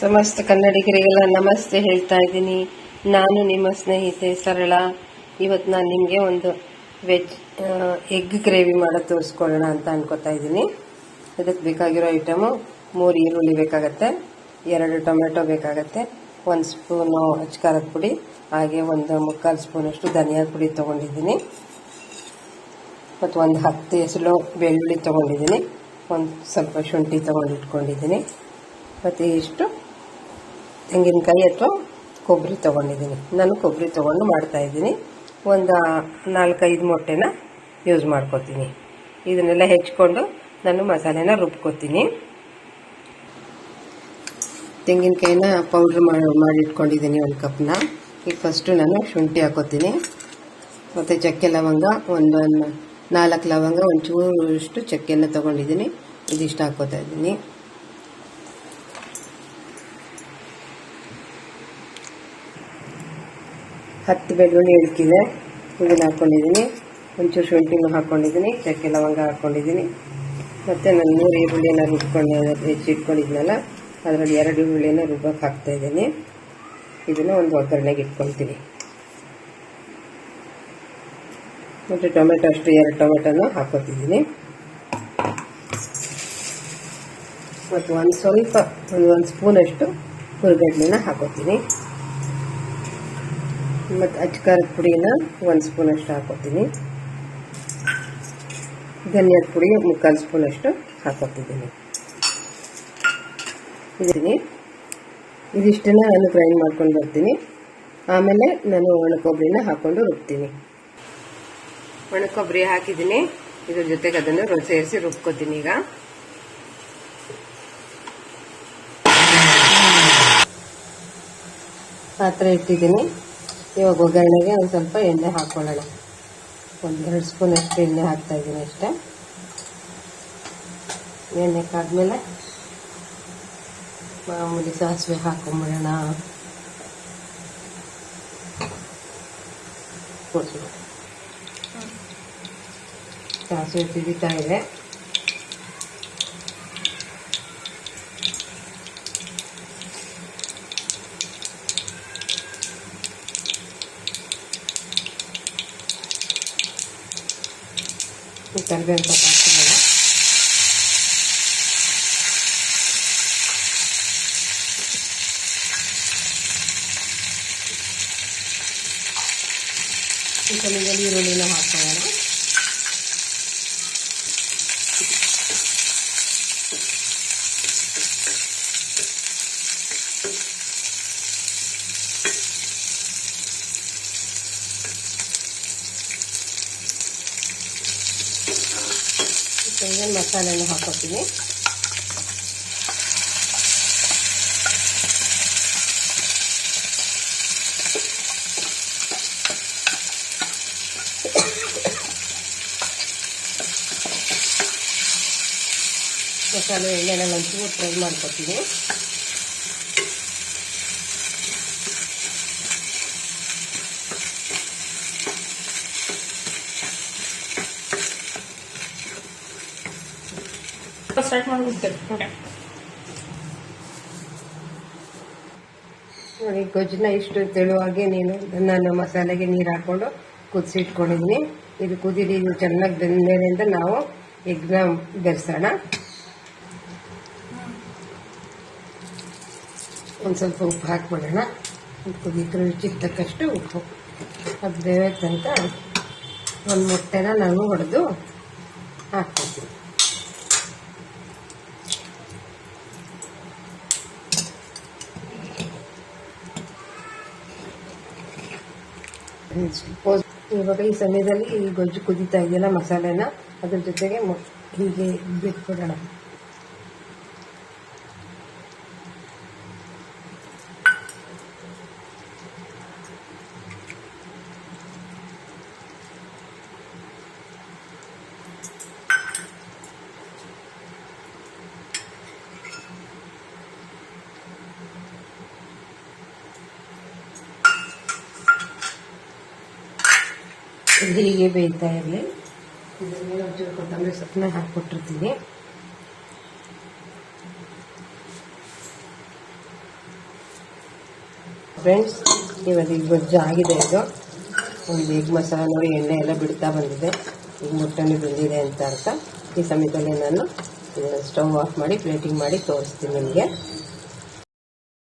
ಸಮಸ್ತ ಕನ್ನಡಿಗರಿಗೆಲ್ಲ ನಮಸ್ತೆ ಹೇಳ್ತಾ ಇದ್ದೀನಿ. ನಾನು ನಿಮ್ಮ ಸ್ನೇಹಿತೆ ಸರಳ. ಇವತ್ತು ನಾನು ನಿಮಗೆ ಒಂದು ವೆಜ್ ಎಗ್ ಗ್ರೇವಿ ಮಾಡೋದು ತೋರಿಸ್ಕೊಳ್ಳೋಣ ಅಂತ ಅನ್ಕೋತಾ ಇದ್ದೀನಿ. ಇದಕ್ಕೆ ಬೇಕಾಗಿರೋ ಐಟಮು ಮೂರು ಈರುಳ್ಳಿ ಬೇಕಾಗತ್ತೆ, ಎರಡು ಟೊಮೆಟೊ ಬೇಕಾಗತ್ತೆ, ಒಂದು ಸ್ಪೂನು ಅಚ್ಕಾರದ ಪುಡಿ, ಹಾಗೆ ಒಂದು ಮುಕ್ಕಾಲು ಸ್ಪೂನಷ್ಟು ಧನಿಯಾದ ಪುಡಿ ತೊಗೊಂಡಿದ್ದೀನಿ. ಮತ್ತು ಒಂದು ಹತ್ತು ಹೆಸರು ಬೆಳ್ಳುಳ್ಳಿ ತೊಗೊಂಡಿದ್ದೀನಿ. ಒಂದು ಸ್ವಲ್ಪ ಶುಂಠಿ ತೊಗೊಂಡು ಇಟ್ಕೊಂಡಿದ್ದೀನಿ ಮತ್ತು ಇಷ್ಟು ತೆಂಗಿನಕಾಯಿ ಅಥವಾ ಕೊಬ್ಬರಿ ತೊಗೊಂಡಿದ್ದೀನಿ. ನಾನು ಕೊಬ್ಬರಿ ತೊಗೊಂಡು ಮಾಡ್ತಾಯಿದ್ದೀನಿ ಒಂದು ನಾಲ್ಕೈದು ಮೊಟ್ಟೆನ ಯೂಸ್ ಮಾಡ್ಕೊತೀನಿ. ಇದನ್ನೆಲ್ಲ ಹೆಚ್ಕೊಂಡು ನಾನು ಮಸಾಲೆನ ರುಬ್ಕೋತೀನಿ. ತೆಂಗಿನಕಾಯಿನ ಪೌಡ್ರ್ ಮಾಡಿ ಮಾಡಿಟ್ಕೊಂಡಿದ್ದೀನಿ ಒಂದು ಕಪ್ನ. ಈಗ ಫಸ್ಟು ನಾನು ಶುಂಠಿ ಹಾಕೋತೀನಿ. ಮತ್ತು ಚಕ್ಕೆ ಲವಂಗ, ಒಂದು ನಾಲ್ಕು ಲವಂಗ ಒಂಚೂರಷ್ಟು ಚಕ್ಕೆನ ತೊಗೊಂಡಿದ್ದೀನಿ. ಇದಿಷ್ಟು ಹಾಕೋತಾ ಇದ್ದೀನಿ. ಹತ್ತು ಬೆಳ್ಳುಳ್ಳಿ ಇಳ್ಕಿದೆ ಇದನ್ನು ಹಾಕ್ಕೊಂಡಿದ್ದೀನಿ. ಒಂಚೂರು ಶುಂಠಿನೂ ಹಾಕ್ಕೊಂಡಿದ್ದೀನಿ. ಚಕ್ಕೆ ಲವಂಗ ಹಾಕ್ಕೊಂಡಿದ್ದೀನಿ. ಮತ್ತು ನಾನು ಮೂರು ಈರುಳ್ಳಿನ ರುಬ್ಕೊಂಡು ಹೆಚ್ಚಿಟ್ಕೊಂಡಿದ್ನಲ್ಲ ಅದರಲ್ಲಿ ಎರಡು ಈರುಳ್ಳಿನ ರುಬ್ಬಕ್ಕೆ ಹಾಕ್ತಾಯಿದ್ದೀನಿ ಇದನ್ನು ಒಂದು ಒಗ್ಗರಣೆಗೆ ಇಟ್ಕೊಳ್ತೀನಿ. ಮತ್ತು ಟೊಮೆಟೊ ಅಷ್ಟು, ಎರಡು ಟೊಮೆಟೊನ ಹಾಕೋತಿದ್ದೀನಿ ಮತ್ತು ಒಂದು ಸ್ವಲ್ಪ, ಒಂದು ಒಂದು ಸ್ಪೂನಷ್ಟು ಹುರಿಗಡ್ಲೆನ ಹಾಕೋತೀನಿ ಮತ್ತು ಅಚ್ಕಾರದ ಪುಡಿನ ಒಂದು ಸ್ಪೂನಷ್ಟು ಹಾಕೋತೀನಿ. ಧನಿಯಾದ ಪುಡಿ ಮುಕ್ಕಾಲು ಸ್ಪೂನಷ್ಟು ಹಾಕೋತಿದ್ದೀನಿ. ಇದೀನಿ ಇದಿಷ್ಟನ್ನ ನಾನು ಗ್ರೈಂಡ್ ಮಾಡ್ಕೊಂಡು ಬರ್ತೀನಿ. ಆಮೇಲೆ ನಾನು ಒಣಕೊಬ್ಬರಿನ ಹಾಕ್ಕೊಂಡು ರುಬ್ತೀನಿ. ಒಣಕೊಬ್ಬರಿ ಹಾಕಿದ್ದೀನಿ. ಇದ್ರ ಜೊತೆಗೆ ಅದನ್ನು ಸೇರಿಸಿ ರುಬ್ಕೋತೀನಿ ಈಗ. ಪಾತ್ರೆ ಇಟ್ಟಿದ್ದೀನಿ. ಇವಾಗ ಒಗ್ಗರಣೆಗೆ ಒಂದು ಸ್ವಲ್ಪ ಎಣ್ಣೆ ಹಾಕ್ಕೊಳ್ಳೋಣ ಒಂದು ಎರಡು ಸ್ಪೂನ್ ಅಷ್ಟು ಎಣ್ಣೆ ಹಾಕ್ತಾ ಇದ್ದೀನಿ ಅಷ್ಟೇ. ಎಣ್ಣೆ ಕಾದ್ಮೇಲೆ ಮಾಮೂಲಿ ಸಾಸಿವೆ ಹಾಕೊಂಬಿಡೋಣ. ಸಾಸಿವೆ ತಿದಿತಾ ಇದೆ. ಕರಿಬೇವು ಸ್ವಲ್ಪ ಹಾಕ್ಕೊಳ್ಳೋಣ ಈ ಸಮಯದಲ್ಲಿ ಈರುಳ್ಳಿನ ಹಾಕೊಳ್ಳೋಣ ಈಗ ಮಸಾಲೆನ ಹಾಕೋತೀನಿ. ಮಸಾಲೆ ಎಣ್ಣೆನ ಒಂಚೂರು ಫ್ರೈ ಮಾಡ್ಕೊತೀನಿ. ಸ್ಟಾರ್ಟ್ ಮಾಡಿಬಿಡ್ತೇವೆ ಓಕೆ ನೋಡಿ ಗೊಜ್ಜನ್ನ ಇಷ್ಟು ತೆಳುವಾಗಿ ನೀನು ನಾನು ಮಸಾಲೆಗೆ ನೀರು ಹಾಕ್ಕೊಂಡು ಕುದಿಸಿ ಇಟ್ಕೊಂಡಿದ್ದೀನಿ ಇದು ಕುದಿದೀನಿ ಇದು ಚೆನ್ನಾಗಿ ಅಂತ ನಾವು ಎಗ್ನ ಬೆರೆಸೋಣ. ಒಂದು ಸ್ವಲ್ಪ ಉಪ್ಪು ಹಾಕ್ಬಿಡೋಣ. ಕುದಿದ್ರೆ ರುಚಿಗೆ ತಕ್ಕಷ್ಟು ಉಪ್ಪು. ಅದು ತನಕ ಒಂದು ಮೊಟ್ಟೆನ ನಾನು ಹೊಡೆದು ಹಾಕ್ಕೊತೀನಿ ಇವಾಗ ಈ ಸಮಯದಲ್ಲಿ ಈ ಗೊಜ್ಜು ಕುದೀತಾ ಇದೆಯಲ್ಲ ಮಸಾಲೆನ ಅದ್ರ ಜೊತೆಗೆ ಹೀಗೆ ಬಿಟ್ಬಿಡೋಣ. ಹೀಗೆ ಬೇಯ್ತಾ ಇರಲಿ. ಇದ್ರ ಒಂಚೂರು ಕೊತ್ತಂಬರಿ ಸೊಪ್ಪನ್ನ ಹಾಕ್ಕೊಟ್ಟಿರ್ತೀನಿ ಫ್ರೆಂಡ್ಸ್ ಇವಾಗ ಈಗ ಗೊಜ್ಜು ಆಗಿದೆ ಇದು. ಒಂದು ಎಗ್ ಮಸಾಲ ನೋಡಿ, ಎಣ್ಣೆ ಎಲ್ಲ ಬಿಡ್ತಾ ಬಂದಿದೆ. ಈಗ ಮುಟ್ಟನೆ ಬಂದಿದೆ ಅಂತ ಅರ್ಥ. ಈ ಸಮಯದಲ್ಲಿ ನಾನು ಸ್ಟವ್ ಆಫ್ ಮಾಡಿ ಪ್ಲೇಟಿಂಗ್ ಮಾಡಿ ತೋರಿಸ್ತೀನಿ ನಿಮಗೆ.